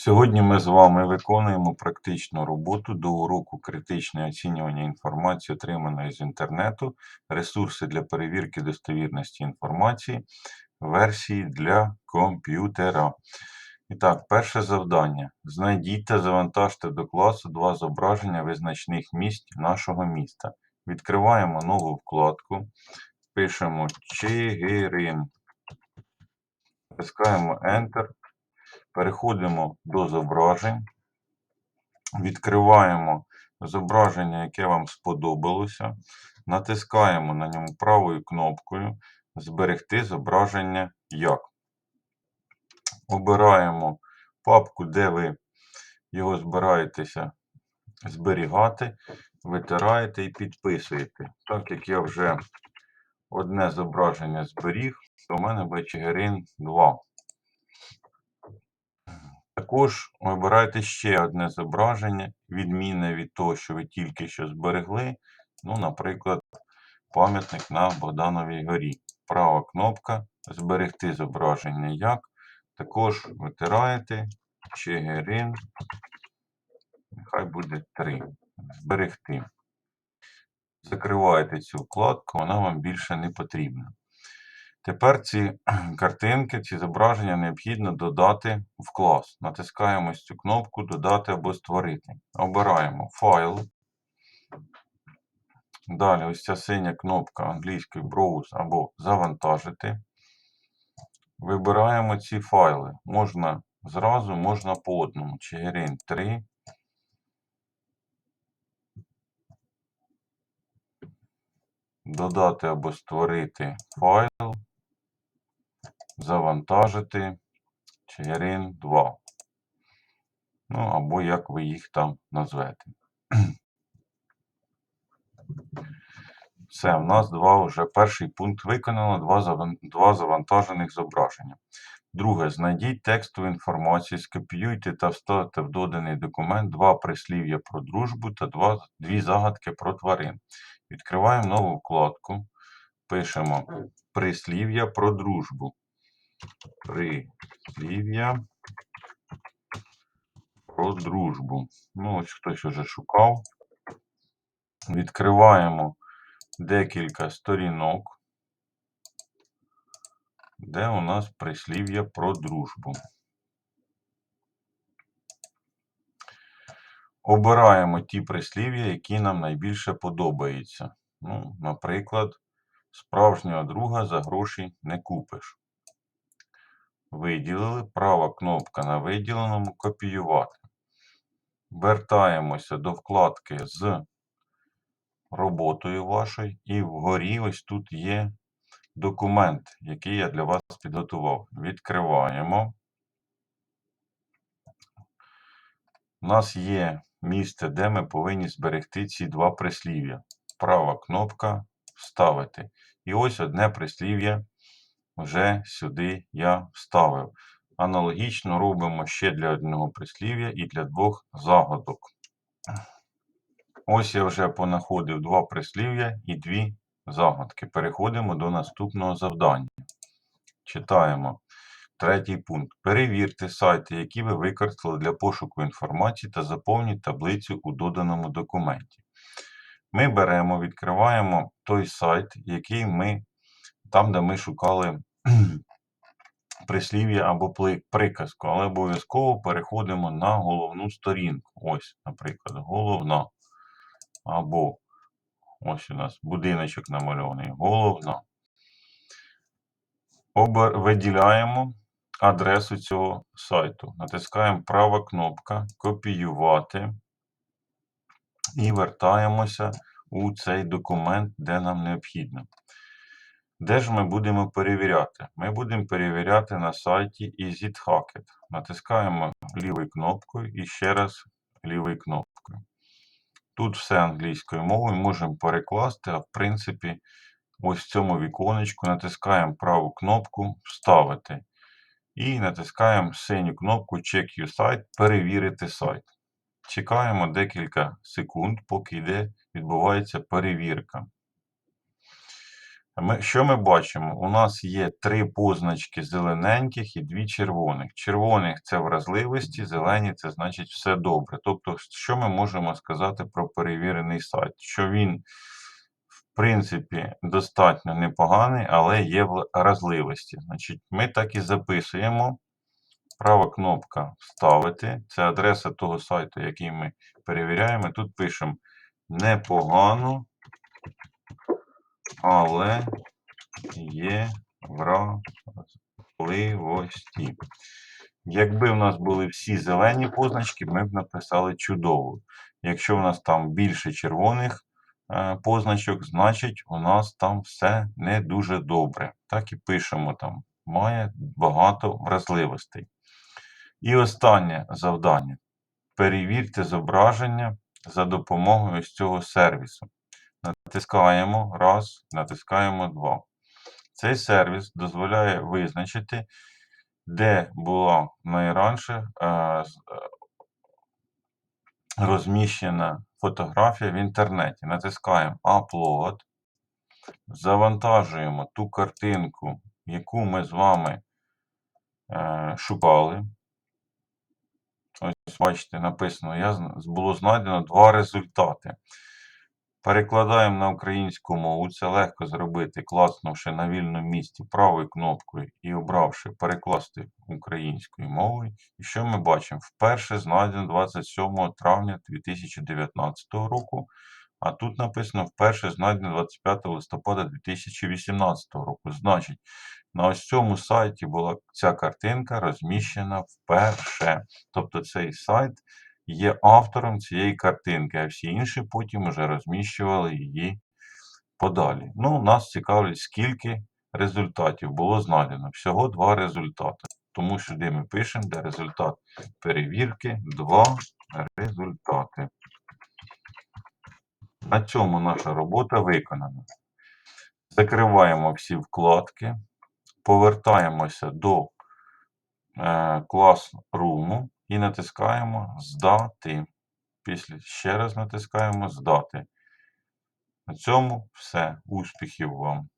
Сьогодні ми з вами виконуємо практичну роботу до уроку критичне оцінювання інформації, отриманої з інтернету, ресурси для перевірки достовірності інформації, версії для комп'ютера. І так, перше завдання. Знайдіть та завантажте до класу два зображення визначних місць нашого міста. Відкриваємо нову вкладку, пишемо Чигирин. Натискаємо Enter. Переходимо до зображень, відкриваємо зображення, яке вам сподобалося, натискаємо на ньому правою кнопкою Зберегти зображення як. Обираємо папку, де ви його збираєтеся зберігати, витираєте і підписуєте. Так як я вже одне зображення зберіг, то в мене Бечигерин 2. Також вибирайте ще одне зображення, відмінне від того, що ви тільки що зберегли. Ну, наприклад, пам'ятник на Богдановій горі. Права кнопка Зберегти зображення як. Також витираєте Чигирин. Нехай буде 3. Зберегти. Закриваєте цю вкладку, вона вам більше не потрібна. Тепер ці картинки, ці зображення необхідно додати в клас. Натискаємо цю кнопку Додати або створити. Обираємо файл. Далі ось ця синя кнопка англійської Browse або Завантажити. Вибираємо ці файли. Можна зразу, можна по одному. Чигирин 3. Додати або створити файл завантажити Чигирин 2. Ну, або як ви їх там назвете. Все, в нас два вже перший пункт виконано, два, два завантажених зображення. Друге, знайдіть текстову інформацію, скопіюйте та вставте в доданий документ два прислів'я про дружбу та два... дві загадки про тварин. Відкриваємо нову вкладку, пишемо прислів'я про дружбу прислів'я про дружбу. Ну, ось хтось уже шукав. Відкриваємо декілька сторінок, де у нас прислів'я про дружбу. Обираємо ті прислів'я, які нам найбільше подобаються. Ну, Наприклад, справжнього друга за гроші не купиш. Виділили. Права кнопка на виділеному копіювати. Вертаємося до вкладки з роботою вашою. І вгорі ось тут є документ, який я для вас підготував. Відкриваємо. У нас є місце, де ми повинні зберегти ці два прислів'я. Права кнопка Вставити. І ось одне прислів'я вже сюди я вставив. Аналогічно робимо ще для одного прислів'я і для двох загадок. Ось я вже понаходив два прислів'я і дві загадки. Переходимо до наступного завдання. Читаємо. Третій пункт. Перевірте сайти, які ви використали для пошуку інформації та заповніть таблицю у доданому документі. Ми беремо, відкриваємо той сайт, який ми, там, де ми шукали прислів'я або приказку, але обов'язково переходимо на головну сторінку. Ось, наприклад, головна. Або ось у нас будиночок намальований. Головна. Обер... Виділяємо адресу цього сайту. Натискаємо права кнопка Копіювати і вертаємося у цей документ, де нам необхідно. Де ж ми будемо перевіряти? Ми будемо перевіряти на сайті EasyHacket. Натискаємо лівою кнопкою і ще раз лівою кнопкою. Тут все англійською мовою можемо перекласти, а в принципі, ось в цьому віконечку натискаємо праву кнопку Вставити. І натискаємо синю кнопку Check your site перевірити сайт. Чекаємо декілька секунд, поки йде, відбувається перевірка. Ми, що ми бачимо? У нас є три позначки зелененьких і дві червоних. Червоних це вразливості, зелені це значить все добре. Тобто, що ми можемо сказати про перевірений сайт? Що він, в принципі, достатньо непоганий, але є вразливості. Значить, ми так і записуємо. Права кнопка Вставити. Це адреса того сайту, який ми перевіряємо. Тут пишемо непогано, але є вразливості. Якби в нас були всі зелені позначки, ми б написали чудово. Якщо в нас там більше червоних е, позначок, значить у нас там все не дуже добре. Так і пишемо там. Має багато вразливостей. І останнє завдання. Перевірте зображення за допомогою ось цього сервісу. Натискаємо раз, натискаємо два. Цей сервіс дозволяє визначити, де була найраніше е, е, розміщена фотографія в інтернеті. Натискаємо Upload, завантажуємо ту картинку, яку ми з вами е, шукали. Ось бачите, написано, було знайдено два результати. Перекладаємо на українську мову. Це легко зробити, класнувши на вільному місці правою кнопкою і обравши перекласти українською мовою. І що ми бачимо? Вперше знайдено 27 травня 2019 року. А тут написано вперше знайдено 25 листопада 2018 року. Значить, на ось цьому сайті була ця картинка розміщена вперше. Тобто цей сайт є автором цієї картинки, а всі інші потім вже розміщували її подалі. Ну, нас цікавить, скільки результатів було знайдено. Всього два результати. Тому сюди ми пишемо, де результат перевірки, два результати. На цьому наша робота виконана. Закриваємо всі вкладки, повертаємося до е, класруму і натискаємо Здати. Після ще раз натискаємо Здати. На цьому все. Успіхів вам!